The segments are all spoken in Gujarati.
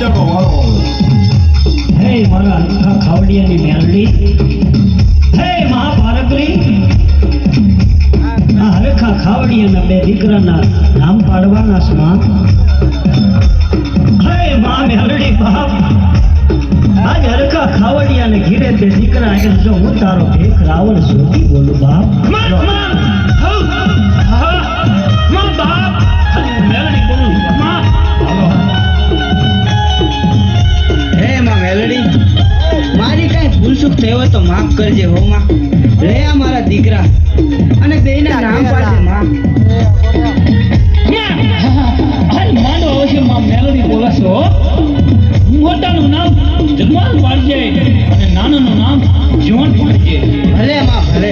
બીજાનો આવે. હે મારા હરખા ખાવડિયાની મેલડી. હે મહાભારતની. આ હરખા ખાવડિયાના બે દીકરાના નામ પાડવાના છે હે મા મેલડી બાપ. આજ હરખા ખાવડિયાને ઘીરે બે દીકરા આગળ જો હું તારો ભેખ રાવણ શોધી બોલું બાપ. મેલડી માફ કરજે હો માં. લે આ મારા દીકરા. અને બેના નામ પાડજે. માં. હાલ માંડો આવશે માં. મેલડી બોલાશો મોટાનું નામ જગમાલ પાડજે અને નાનાનું નામ જીવન પાડજે. ભલે માં ભલે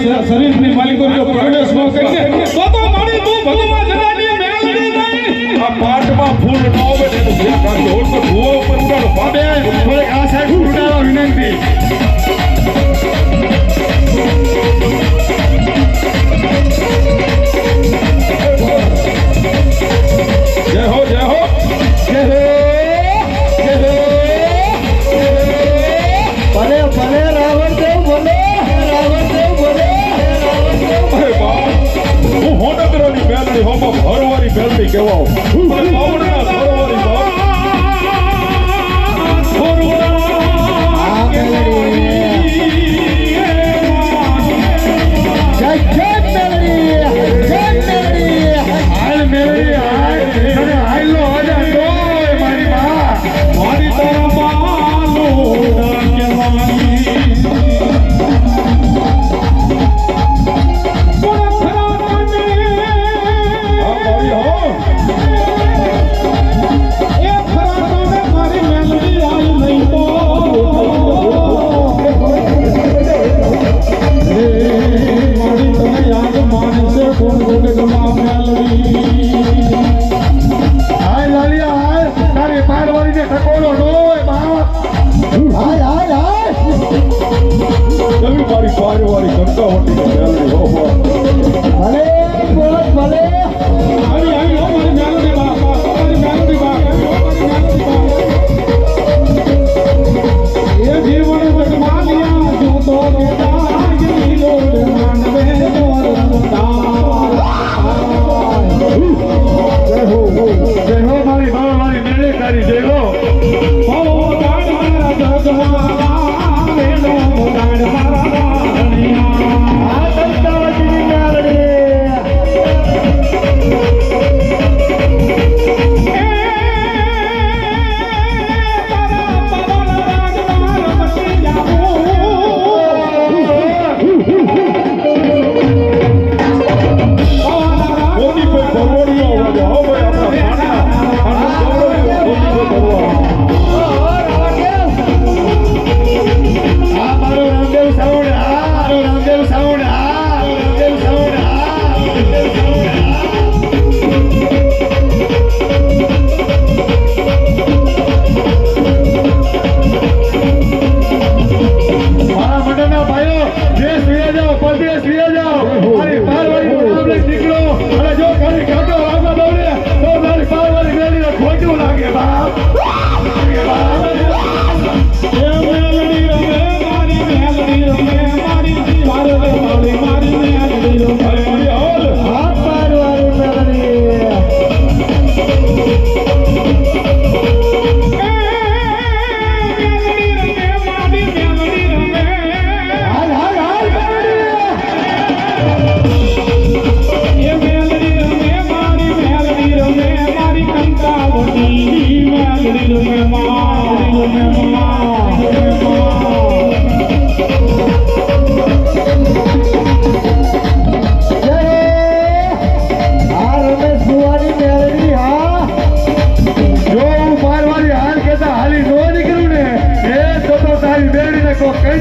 શરીરની માલિકો જો પ્રોડ્યુસ ન કરીએ તો તો મારી તું ભગવાન જનાની મેળડી નહીં આ પાટમાં ફૂલ ન હોય તો ભૂલ કાઢો તો ભૂવો પર ઉડાડો બાબે થોડે આ સાઈડ ઉડાડો વિનંતી. હરવારી ફેરતી કહેવાઓ. કરી દેવો ઓ રાજા જવા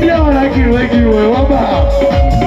Yo, like you, like you, Obama.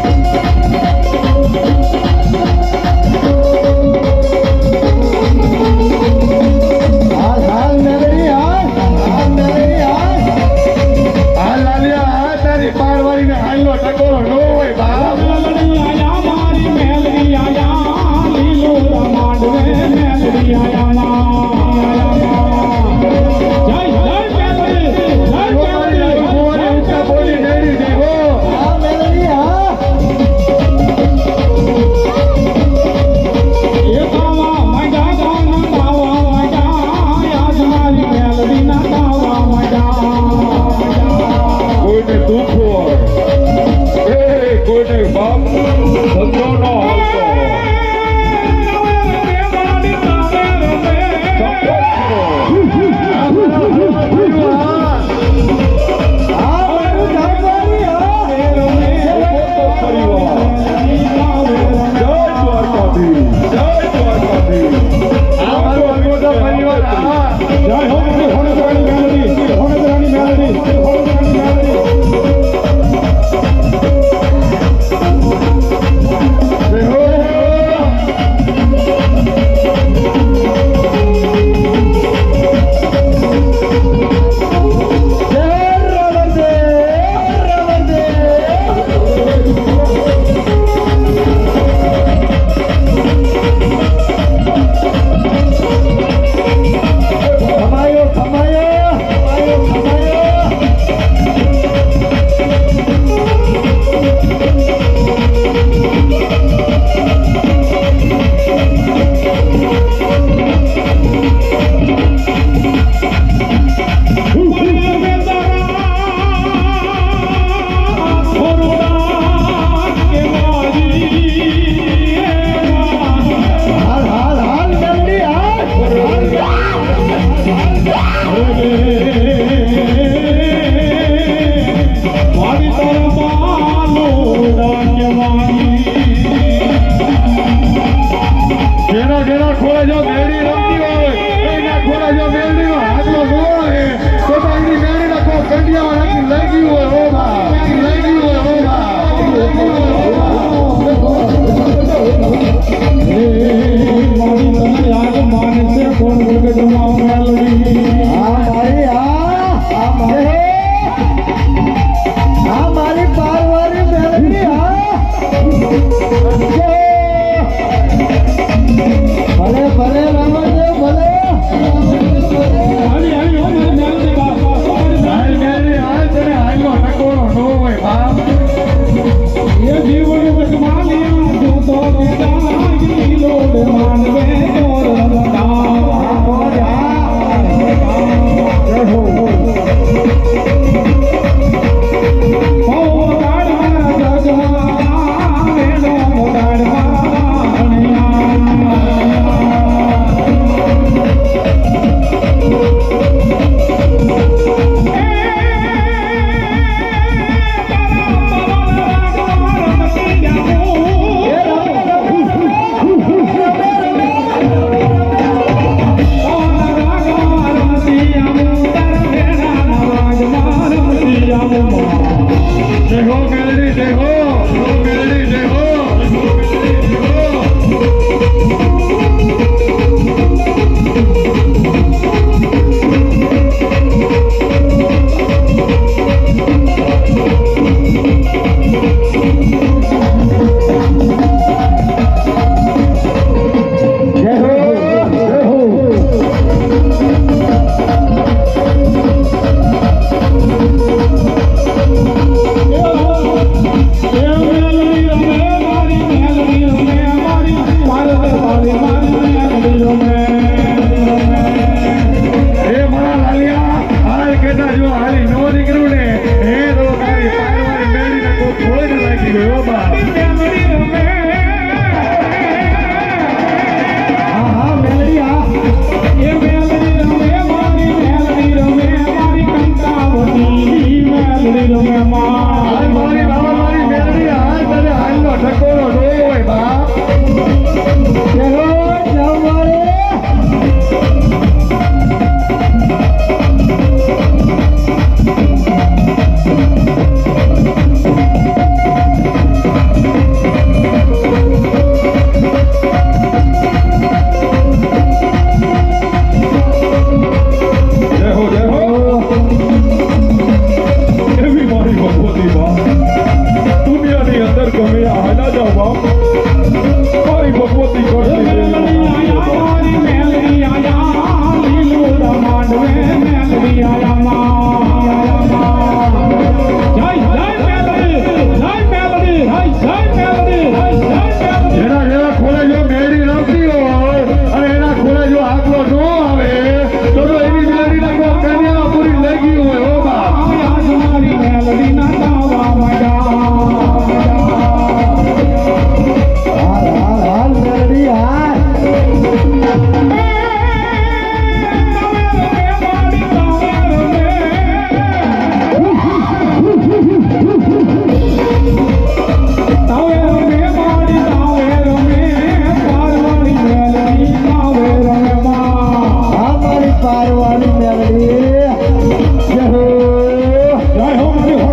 જય હો જય હો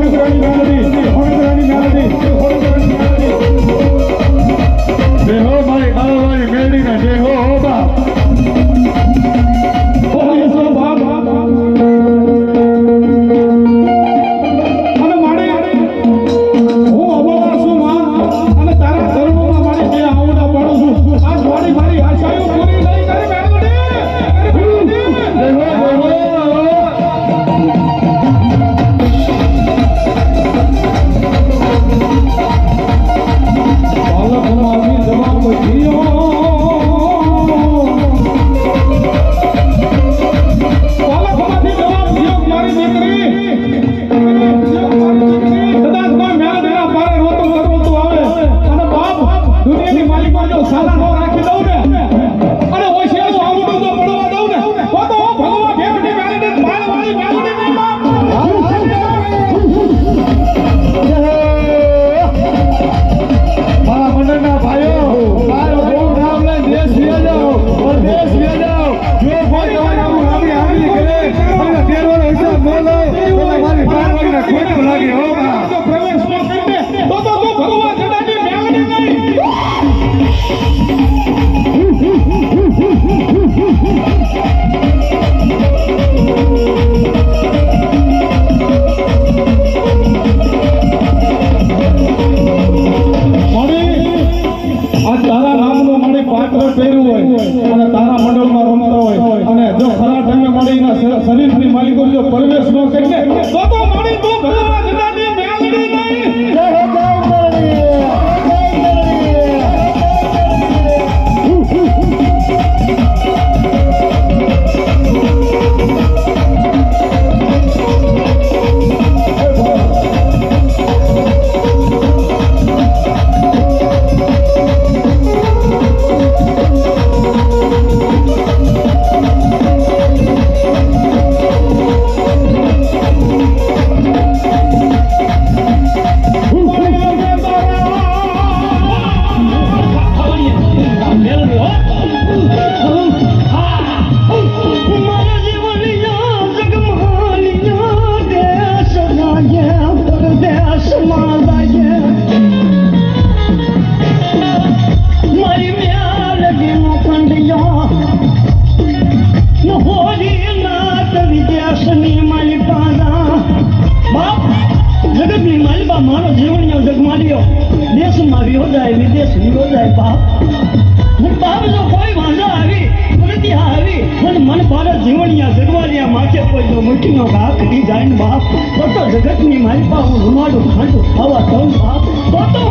bola tão rápido. Bota